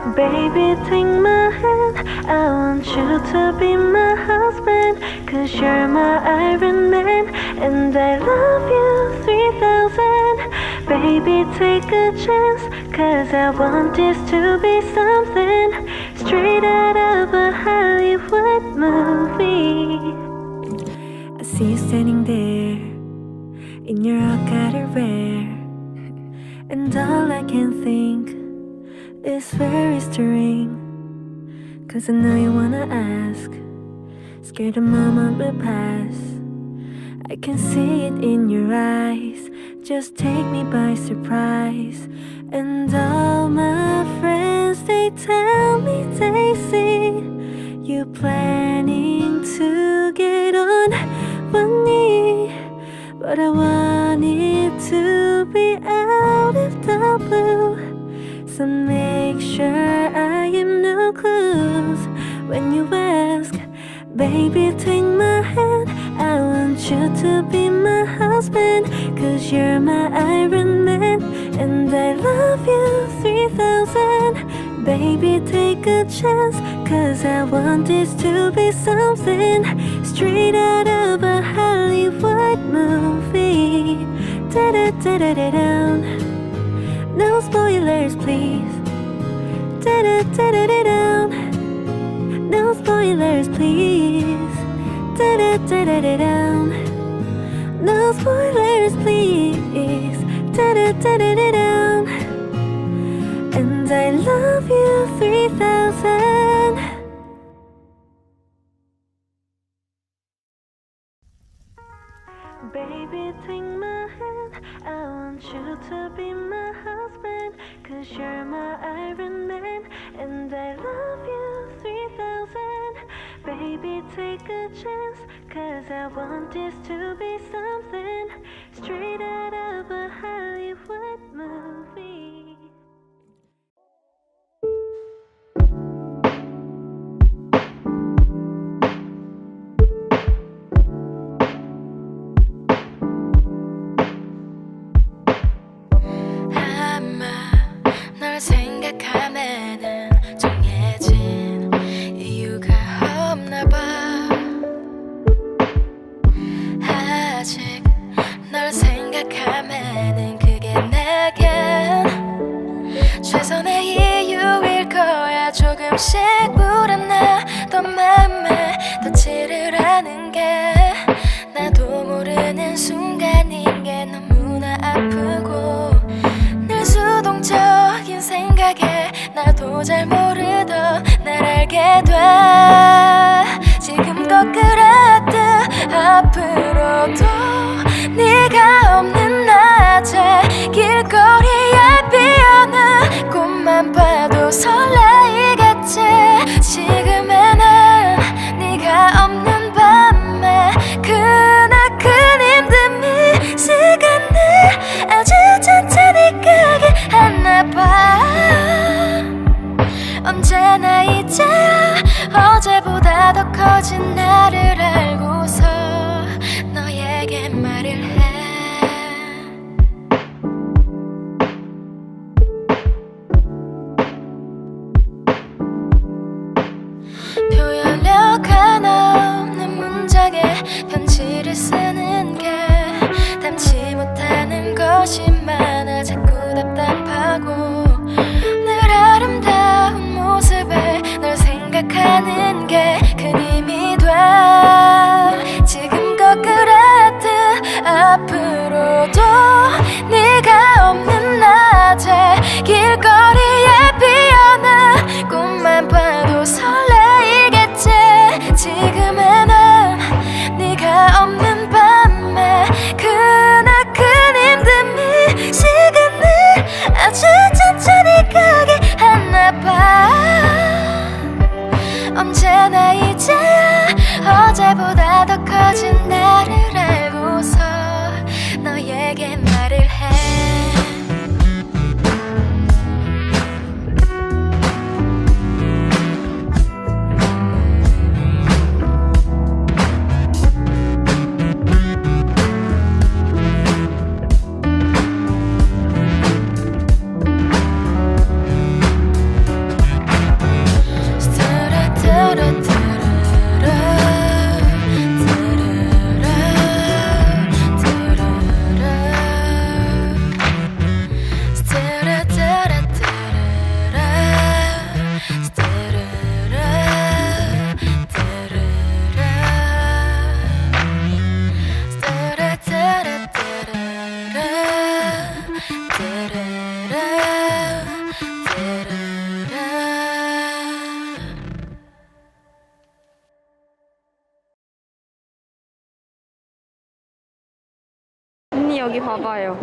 Baby, take my hand. I want you to be my husband. Cause you're my Iron Man. And I love you 3000. Baby, take a chance. Cause I want this to be something straight out of a Hollywood movie. I see you standing there in your rock outerwear. And all I can think is very the ring? Cause I know you wanna ask. Scared the moment will pass. I can see it in your eyes. Just take me by surprise. And all my friends, they tell me they see you planning to get on one knee. But I want it to be out of the blue. So make sure I am no clues when you ask. Baby, take my hand. I want you to be my husband. Cause you're my Iron Man. And I love you 3000. Baby, take a chance. Cause I want this to be something straight out of a Hollywood movie. Da da da da da da. No spoilers, please. Da da da da da da. No spoilers, please. Da da da da da da. No spoilers, please. Da da da da da da. And I love you 3000. Baby, take my hand. I want you to be my husband. Cause you're my Iron Man. And I love you 3000. Baby, take a chance. Cause I want this to be something straight out of a Hollywood movie. 조금씩 불안하던 맘에 덧칠을 하는 게 나도 모르는 순간인 게 너무나 아프고 늘 수동적인 생각에 나도 잘 모르던 날 알게 돼. 지금껏 그랬듯 앞으로도 네가 없는 낮에 길거리에 피어난 꽃만 봐도 설레 커진 나를 알고 괜찮아 이제야 어제보다 더 커진 나를 알고서 너에게 말을 해. 여기 봐봐요.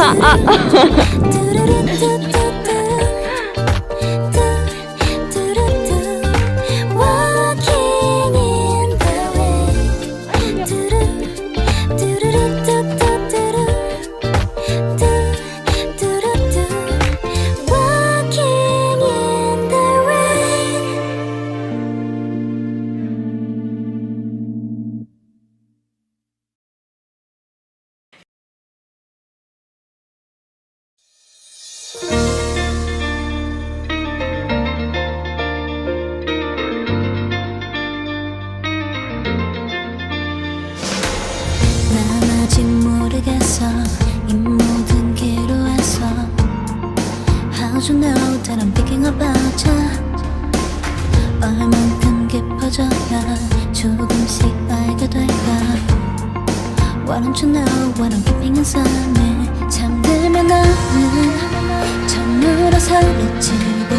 啊啊啊哈哈 있어 이 모든 기로에서 How do you know that I'm thinking about you 얼만큼 깊어져야 조금씩 알게 될까 Why don't you know what I'm keeping inside me 잠들면 나는 전으로 사라지고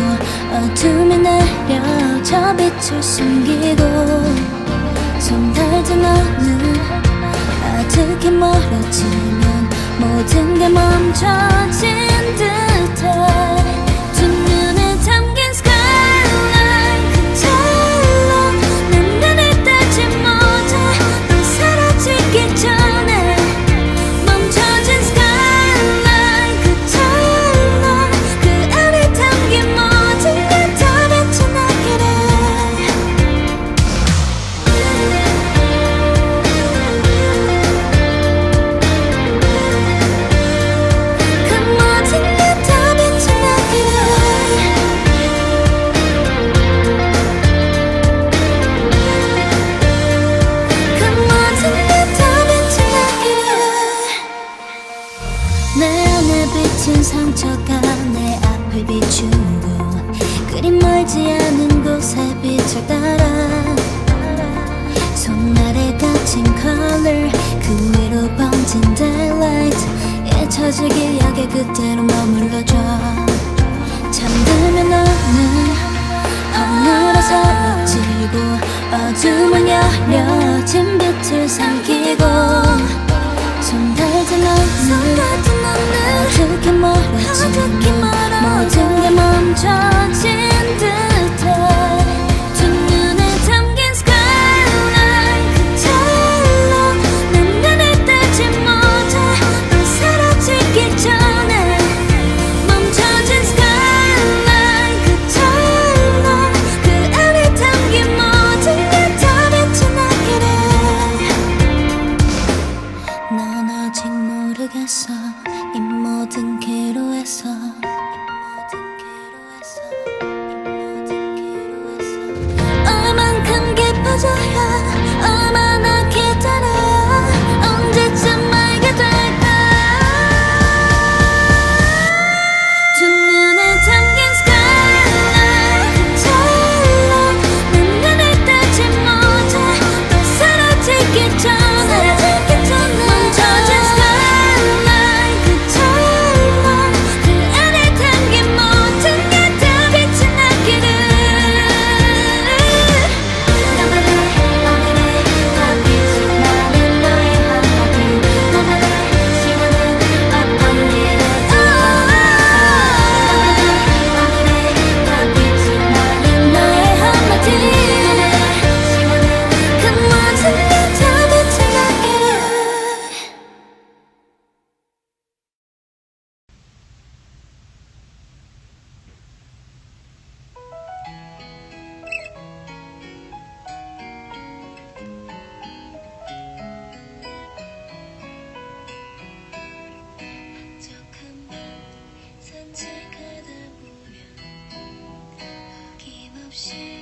어둠이 내려 저 빛을 숨기고 손 닿은 너는 아득히 멀어지는 모든 게 멈춰진 듯해. 他们熟。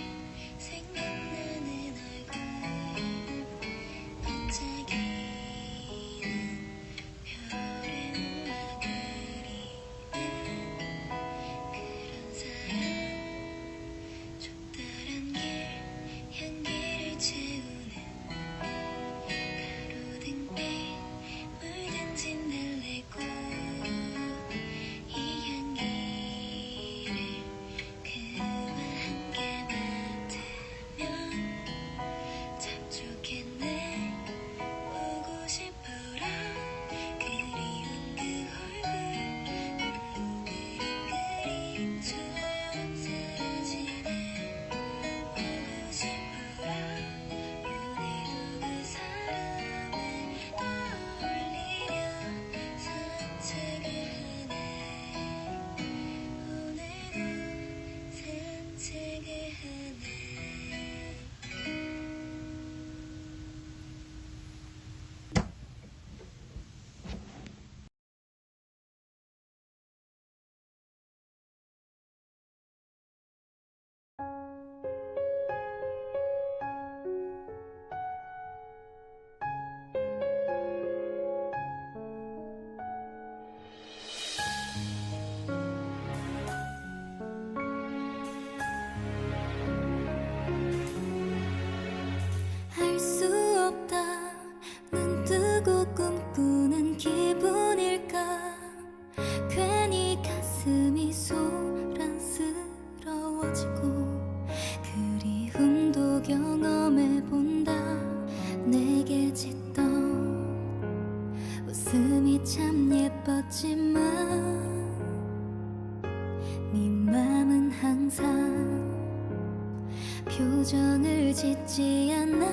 내게 짓던 웃음이 참 예뻤지만 네 맘은 항상 표정을 짓지 않아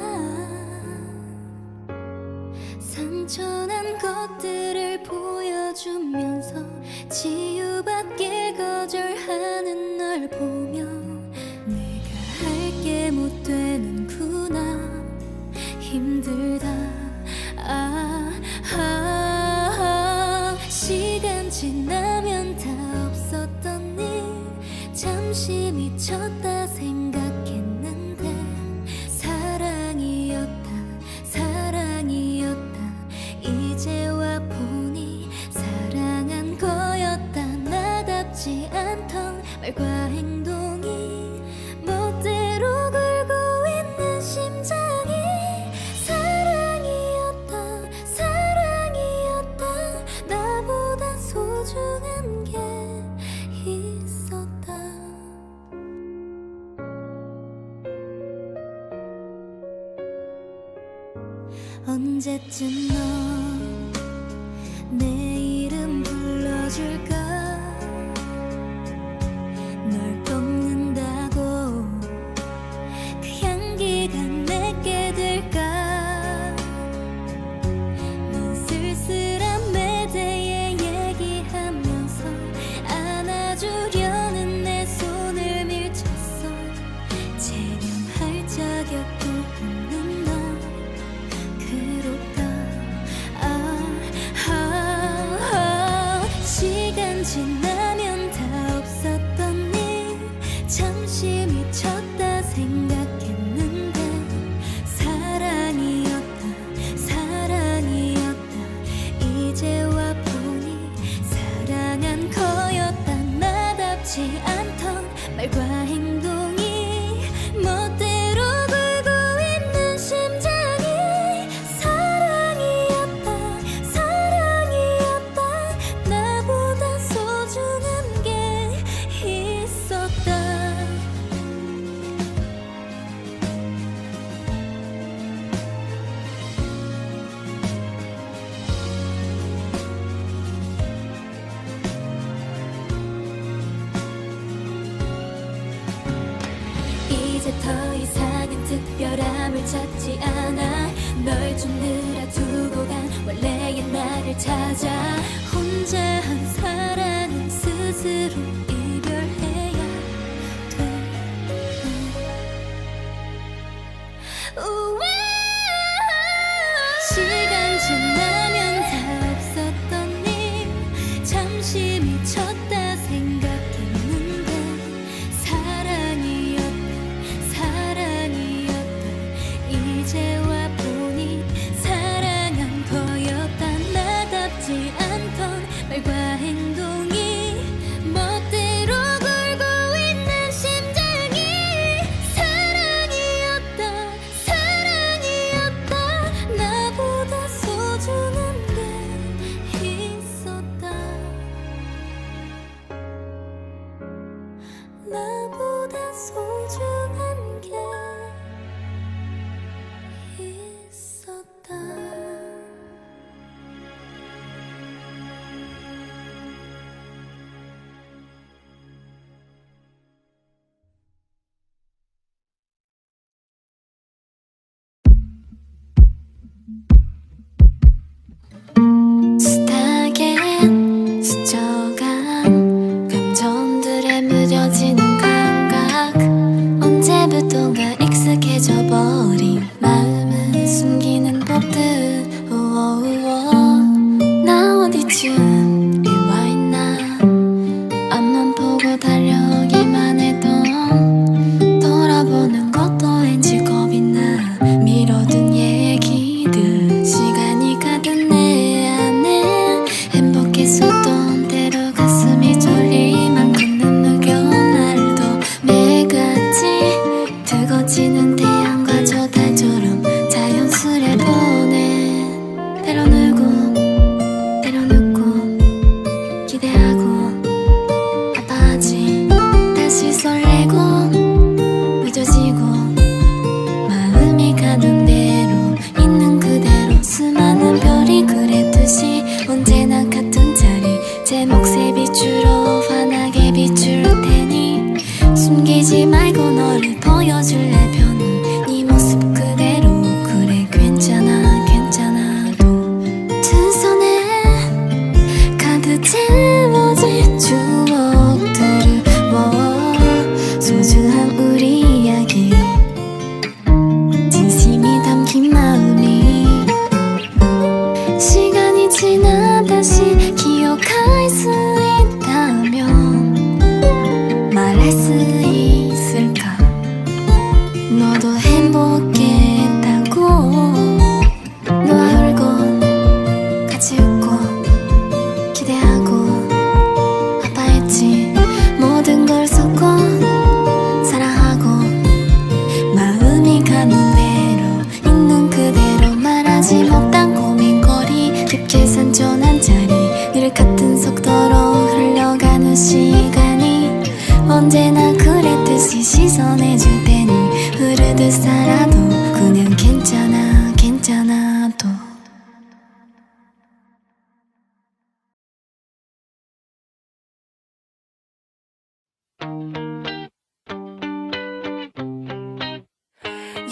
상처난 것들을 보여주면서 치유받길 거절하는 是他 get to know 좀 늘어두고 간 원래의 나를 찾아 혼자 한 사람은 스스로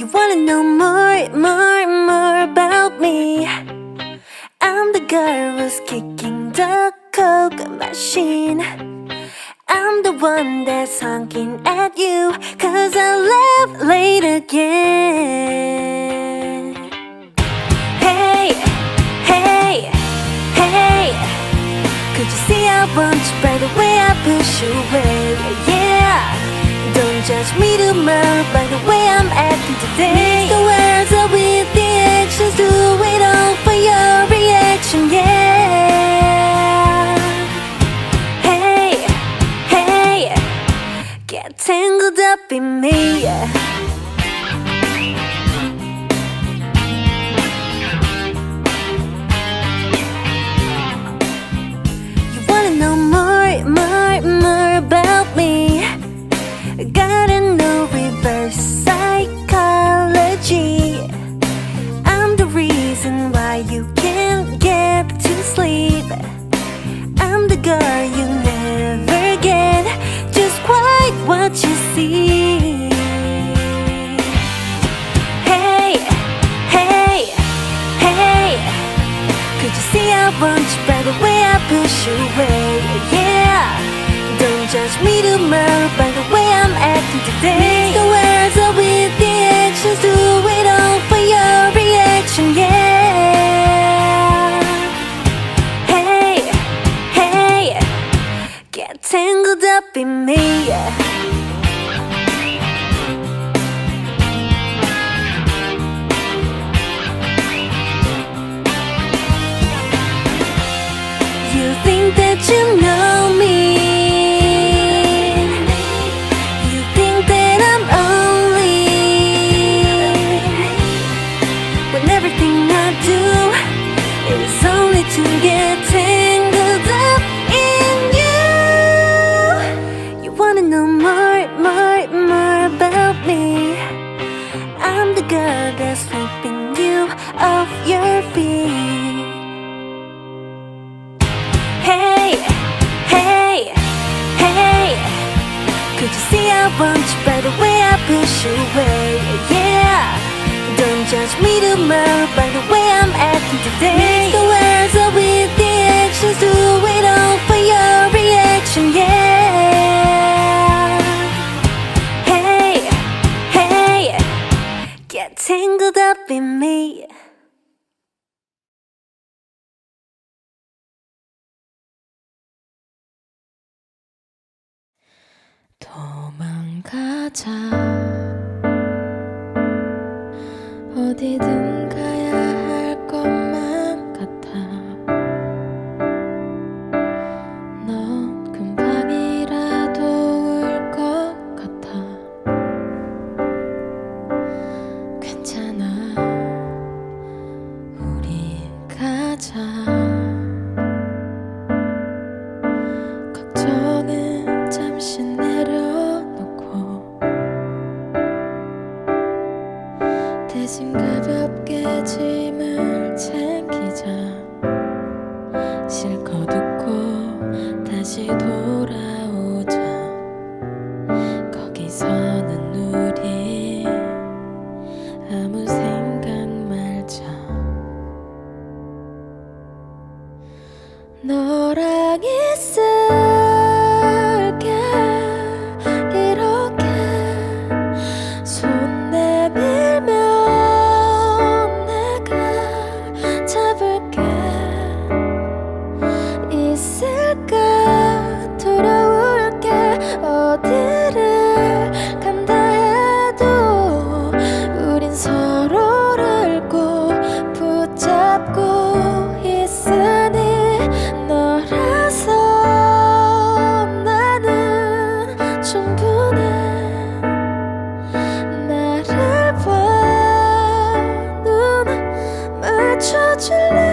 you wanna know more, more, more about me? I'm the girl who's kicking the coke machine. I'm the one that's honking at you Cause I love late again. Hey, hey, hey. Could you see I want you right away? I push you away, yeah judge me tomorrow by the way I'm acting today. Make the words up with the actions, do it all for your reaction, yeah. Hey, hey, get tangled up in me, yeah. tangled up in me. 도망가자 어디든 Sit such a